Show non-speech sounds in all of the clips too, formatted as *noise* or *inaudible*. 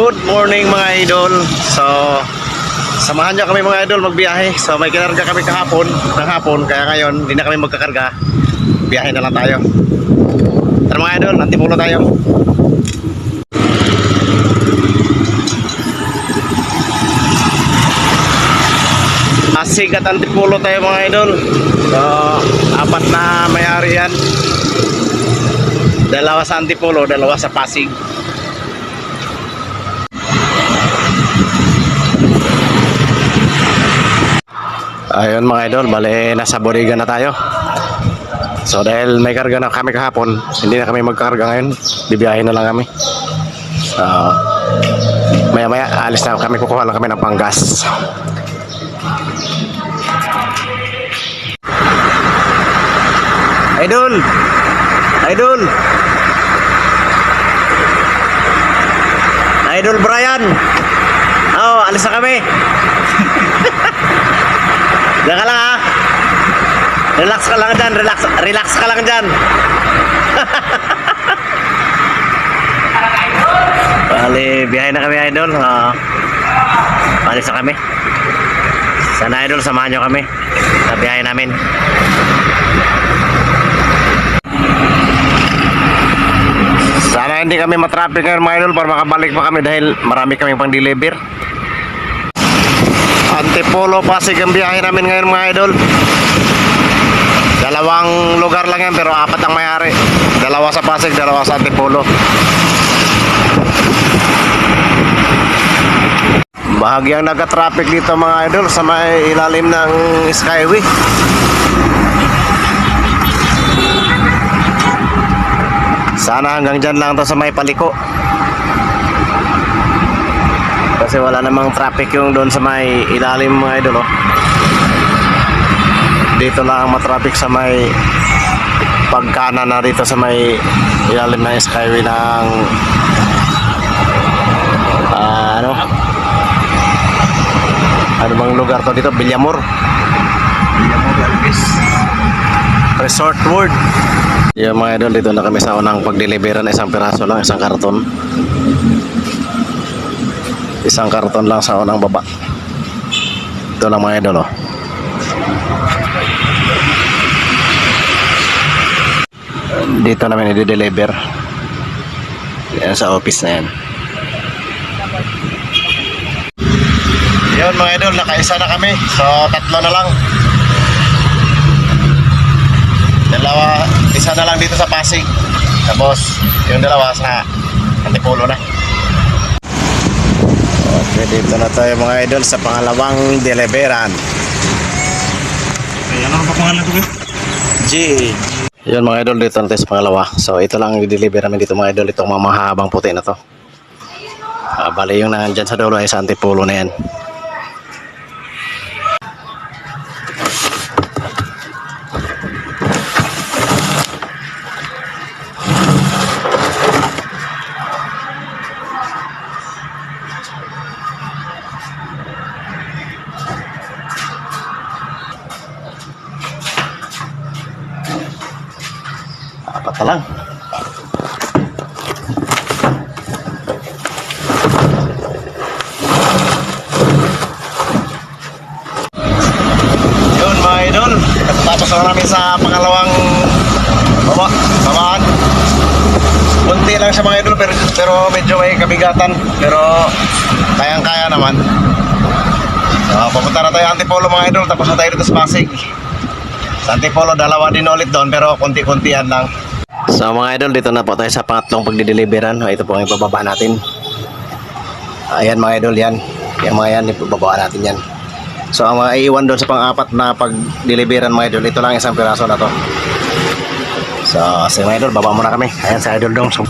Good morning mga idol. So, samahan niyo kami mga idol magbiyahe. So, may kinarga kami kahapon, ng hapon, kaya ngayon hindi na kami magkakarga. Biyahe na lang tayo. Tara mga idol, nantipulo tayo. Asig at antipulo tayo mga idol. So, apat na may-ari yan. Dalawa sa Antipolo, dalawa sa Pasig. Ayun mga idol, bale nasa Boriga na tayo. So dahil may karga na kami kahapon, hindi na kami magkakarga ngayon. Bibiyahin na lang kami. So maya maya alis na kami, kukuha lang kami ng panggas. Idol! Idol! Idol Brian! Oh, alis na kami. Diyan ka lang ha. Relax ka lang dyan. Relax, relax ka lang dyan. *laughs* Bali, biyahe na kami idol. Uh, alis na kami. Sana idol, samahan nyo kami sa biyahe namin. Sana hindi kami matraffic ngayon mga idol para makabalik pa kami dahil marami kami pang deliver. Antipolo Pasig ang biyahe namin ngayon mga idol. Dalawang lugar lang yan pero apat ang mayari. Dalawa sa Pasig, dalawa sa Antipolo. Bahagyang nagka-traffic dito mga idol sa may ilalim ng Skyway. Sana hanggang dyan lang to sa may paliko. Kasi wala namang traffic yung doon sa may ilalim mga idol oh. Dito lang ang matraffic sa may pagkana na dito sa may ilalim ng skyway ng ah, ano? Ano bang lugar to dito? Bilyamor Bilyamor Alvis Resort World. Yung mga idol dito na kami sa unang pagdeliveran. Isang piraso lang isang karton. Isang karton lang sa unang baba. Ito lang mga idol oh. Dito namin i-deliver yan sa office na yan yun mga idol nakaisa na kami so tatlo na lang dalawa isa na lang dito sa Pasig tapos yung dalawa sa Antipolo na Okay, dito na tayo mga idol sa pangalawang deliveran. Ay, ano ba pangalan ko? G. Yun mga idol, dito na tayo sa pangalawa. So, ito lang yung deliver namin dito mga idol. Itong mga mahabang puti na to. Ah, bali yung nandyan sa dulo ay sa antipolo na yan. Na lang. Yun mga idol, tapos na namin sa pangalawang baba, babaan. Kunti lang siya mga idol pero, pero medyo may kabigatan pero kayang-kaya naman. So, papunta na tayo Antipolo mga idol tapos na tayo dito sa Pasig. Sa Antipolo dalawa din ulit doon pero konti-kontian lang. So mga idol dito na po tayo sa pangatlong pagdideliveran. Ito po ang ibababa natin. Ayan mga idol yan. Yung mga yan ibababa natin yan. So ang mga iiwan doon sa pang-apat na pag-deliveran mga idol, ito lang isang piraso na to. So, sige mga idol, baba muna kami. Ayan sa idol dong. So,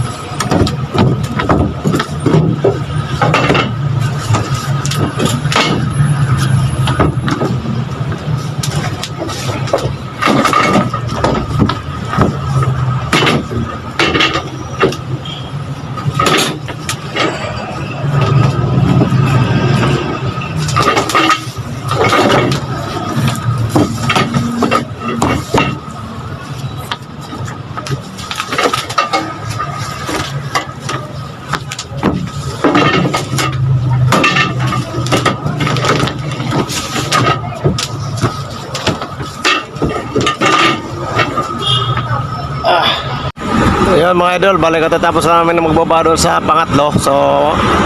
Yun mga idol, balik katatapos na namin na magbaba doon sa pangatlo. So,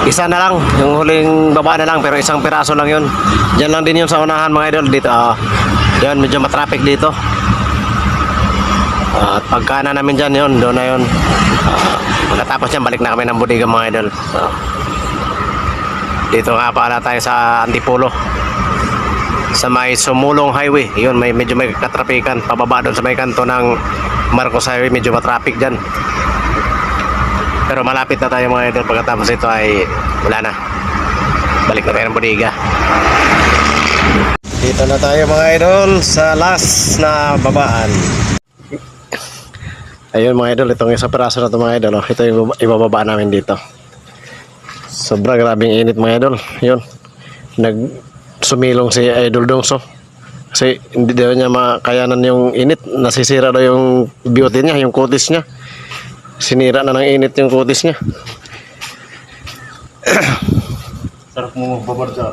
isa na lang. Yung huling baba na lang, pero isang piraso lang yun. Diyan lang din yun sa unahan mga idol. Dito, uh, yun, medyo matraffic dito. Ah, at pagka na namin dyan yun, doon na yun. Ah, pagkatapos yan, balik na kami ng budiga mga idol. So, dito nga pala tayo sa Antipolo. Sa may Sumulong Highway. Yun, may, medyo may katrapikan. Pababa doon sa may kanto ng Marcos Highway, medyo matraffic dyan. Pero malapit na tayo mga idol. Pagkatapos ito ay wala na. Balik na tayo ng budiga. Dito na tayo mga idol sa last na babaan. Ayun mga idol, itong isang piraso na ito mga idol. Ito yung ibaba- ibababa namin dito. Sobra grabing init mga idol. Yun. Nag sumilong si Idol Dongso. Kasi hindi daw niya makayanan yung init. Nasisira daw yung beauty niya, yung kutis niya. Sinira na ng init yung kutis niya. Sarap mo magbabar sa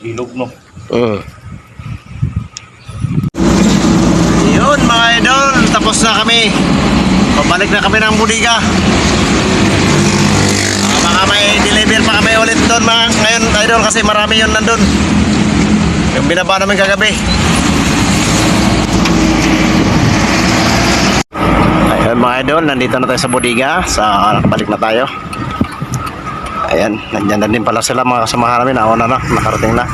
ilog, no? Mm. Yun mga idol, tapos na kami. Pabalik na kami ng budiga. Ah, baka may deliver pa kami ulit doon mga ngayon idol kasi marami yun nandun. Yung binaba namin kagabi. Ayun mga idol, nandito na tayo sa budiga. Sa balik na tayo. Ayan, nandyan na din pala sila mga kasamahan namin. Nauna na, nakarating na.